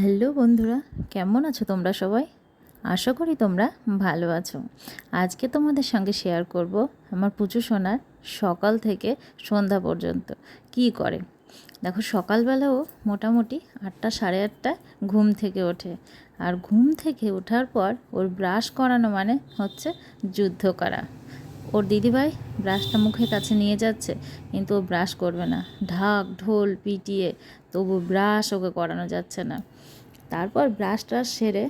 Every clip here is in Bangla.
হ্যালো বন্ধুরা, কেমন আছো তোমরা সবাই? আশা করি তোমরা ভালো আছো। আজকে তোমাদের সঙ্গে শেয়ার করব আমার পুজো সোনার সকাল থেকে সন্ধ্যা পর্যন্ত। কি করে? দেখো, সকালবেলাও মোটামুটি আটটা সাড়ে আটটা ঘুম থেকে ওঠে। আর ঘুম থেকে ওঠার পর ওর ব্রাশ করানো মানে হচ্ছে যুদ্ধ করা। ওর দিদিভাই ব্রাশটা মুখের কাছে নিয়ে যাচ্ছে, কিন্তু ও ব্রাশ করবে না। ঢাক, ঢোল, পিটিয়ে তবু ব্রাশ ওকে করানো যাচ্ছে না। তারপর ব্রাশ ট্রাশ সেরে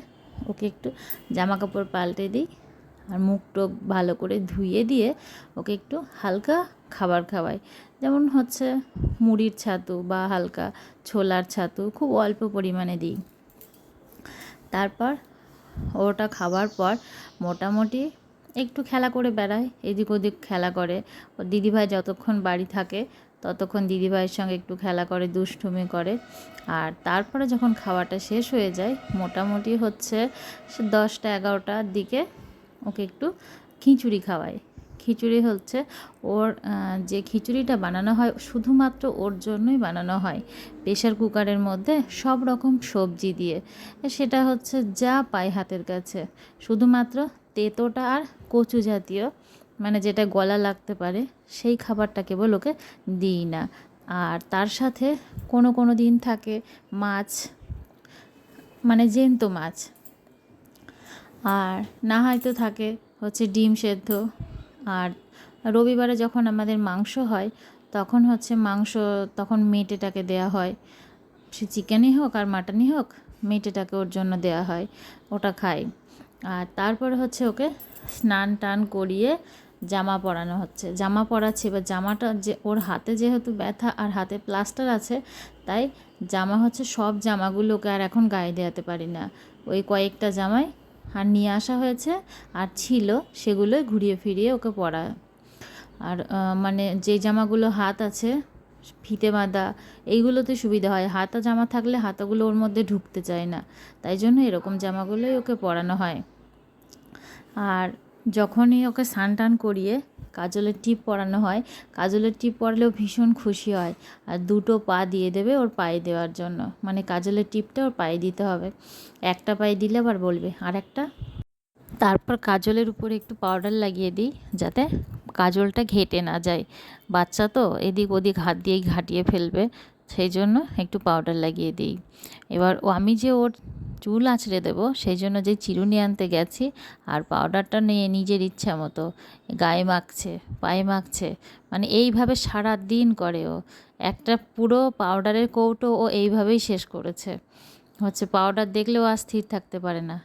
ওকে একটু জামা কাপড় পাল্টে দিই আর মুখ টোক ভালো করে ধুয়ে দিয়ে ওকে একটু হালকা খাবার খাওয়াই। যেমন হচ্ছে মুড়ির ছাতু বা হালকা ছোলার ছাতু খুব অল্প পরিমাণে দিই। তারপর ওটা খাবার পর মোটামুটি একটু খেলা করে বেড়ায়, এদিক ওদিক খেলা করে। ও দিদিভাই যতক্ষণ বাড়ি থাকে, ততক্ষণ দিদিভাইয়ের সঙ্গে একটু খেলা করে, দুষ্টুমি করে। আর তারপরে যখন খাওয়াটা শেষ হয়ে যায়, মোটামুটি হচ্ছে দশটা, এগারোটার দিকে ওকে একটু খিচুড়ি খাওয়ায় খিচুড়ি হচ্ছে ওর যে খিচুড়িটা বানানো হয়, শুধুমাত্র ওর জন্যই বানানো হয়। প্রেশার কুকারের মধ্যে সব রকম সবজি দিয়ে। সেটা হচ্ছে যা পায় হাতের কাছে। শুধুমাত্র তেতোটা আর কচু জাতীয় মানে যেটা গলা লাগতে পারে, সেই খাবারটা কেবল ওকে দিই না। আর তার সাথে কোনো কোনো দিন থাকে মাছ মানে জ্যান্ত মাছ। আর না হয়তো থাকে হচ্ছে ডিম সেদ্ধ। আর রবিবারে যখন আমাদের মাংস হয়, তখন হচ্ছে মাংস তখন মেটেটাকে দেয়া হয়। সে চিকেনই হোক আর মাটনই হোক, মেটেটাকে ওর জন্য দেয়া হয়, ওটা খাই। আর তারপরে হচ্ছে ওকে স্নান টান করিয়ে জামা পরানো হচ্ছে। জামা পরাচ্ছি, এবার জামাটা যে, ওর হাতে যেহেতু ব্যথা আর হাতে প্লাস্টার আছে, তাই জামা হচ্ছে সব জামাগুলোকে আর এখন গায়ে দেওয়াতে পারি না। ওই কয়েকটা জামাই আর নিয়ে আসা হয়েছে আর ছিল, সেগুলোই ঘুরিয়ে ফিরিয়ে ওকে পরা। আর মানে যে জামাগুলো হাত আছে ফিতে বাঁধা, এইগুলোতে সুবিধা হয়। হাতা জামা থাকলে হাতাগুলো ওর মধ্যে ঢুকতে চায় না। তাই জন্য এরকম জামাগুলোই ওকে পরানো হয়। আর যখনই ওকে স্নান টান করিয়ে কাজলের টিপ পরানো হয়, কাজলের টিপ পরালেও ভীষণ খুশি হয়। আর দুটো পা দিয়ে দেবে ওর পায়ে দেওয়ার জন্য। মানে কাজলের টিপটা ওর পায়ে দিতে হবে। একটা পায়ে দিলে আবার বলবে আর একটা তারপর কাজলের উপরে একটু পাউডার লাগিয়ে দিই, যাতে কাজলটা ঘেটে না যায়। বাচ্চা তো এদিক ওদিক হাত দিয়েই ঘাটিয়ে ফেলবে, সেই জন্য একটু পাউডার লাগিয়ে দিই। এবার ও আমি যে ওর চুল আঁচড়ে দেবো, সেই জন্য যে চিরুনি আনতে গেছি, আর পাউডারটা নিয়ে নিজের ইচ্ছা মতো গায়ে মাখছে, পায়ে মাখছে মানে এইভাবে সারা দিন করে ও। একটা পুরো পাউডারের কৌটো ও এইভাবেই শেষ করেছে। হচ্ছে পাউডার দেখলেও আর স্থির থাকতে পারে না।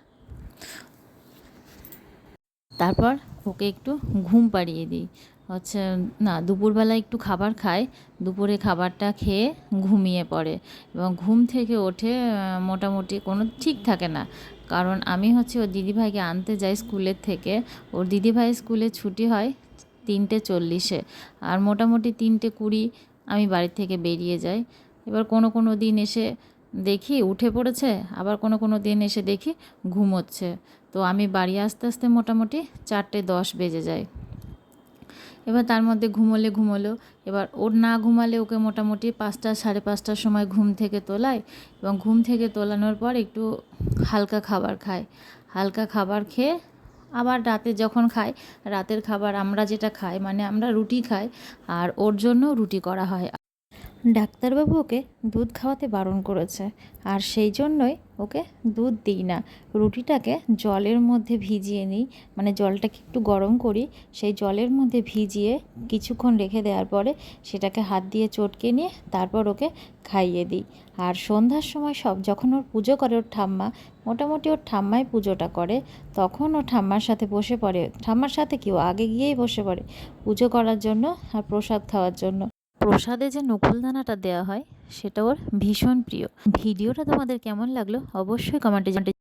তারপর ওকে একটু ঘুম পাড়িয়ে দিই। হচ্ছে, না, দুপুরবেলা একটু খাবার খায় দুপুরে খাবারটা খেয়ে ঘুমিয়ে পড়ে এবং ঘুম থেকে ওঠে মোটামুটি কোনো ঠিক থাকে না। কারণ আমি হচ্ছে ওর দিদিভাইকে আনতে যাই স্কুলের থেকে। ওর দিদিভাই স্কুলে ছুটি হয় তিনটে চল্লিশে আর মোটামুটি তিনটে কুড়ি আমি বাড়ি থেকে বেরিয়ে যাই। এবার কোনো কোনো দিন এসে দেখি, উঠে পড়েছে, আবার কোনো কোনো দিন এসে দেখি ঘুমোচ্ছে। তো আমি বাড়ি আসতে আসতে মোটামুটি চারটে দশ বেজে যায়। এবার তার মধ্যে ঘুমোলে ঘুমোলো, এবার ওর না ঘুমালে ওকে মোটামুটি পাঁচটা, সাড়ে পাঁচটার সময় ঘুম থেকে তোলায় এবং ঘুম থেকে তোলানোর পর একটু হালকা খাবার খায়। হালকা খাবার খেয়ে আবার রাতে যখন খায়, রাতের খাবার আমরা যেটা খাই মানে আমরা রুটি খাই, আর ওর জন্য রুটি করা হয়। ডাক্তারবাবু ওকে দুধ খাওয়াতে বারণ করেছে। আর সেই জন্যই ওকে দুধ দিই না। রুটিটাকে জলের মধ্যে ভিজিয়ে নিই। মানে জলটাকে একটু গরম করি। সেই জলের মধ্যে ভিজিয়ে কিছুক্ষণ রেখে দেওয়ার পরে সেটাকে হাত দিয়ে চটকে নিয়ে তারপর ওকে খাইয়ে দিই। আর সন্ধ্যার সময় সব যখন ওর পুজো করে ওর ঠাম্মা, মোটামুটি ওর ঠাম্মাই পুজোটা করে, তখন ও ঠাম্মার সাথে বসে পড়ে। ঠাম্মার সাথে কেউ আগে গিয়েই বসে পড়ে পুজো করার জন্য আর প্রসাদ খাওয়ার জন্য। প্রসাদে যে নকুলদানাটা দেওয়া হয়, সেটা ওর ভীষণ প্রিয়। ভিডিওটা তোমাদের কেমন লাগল অবশ্যই কমেন্টে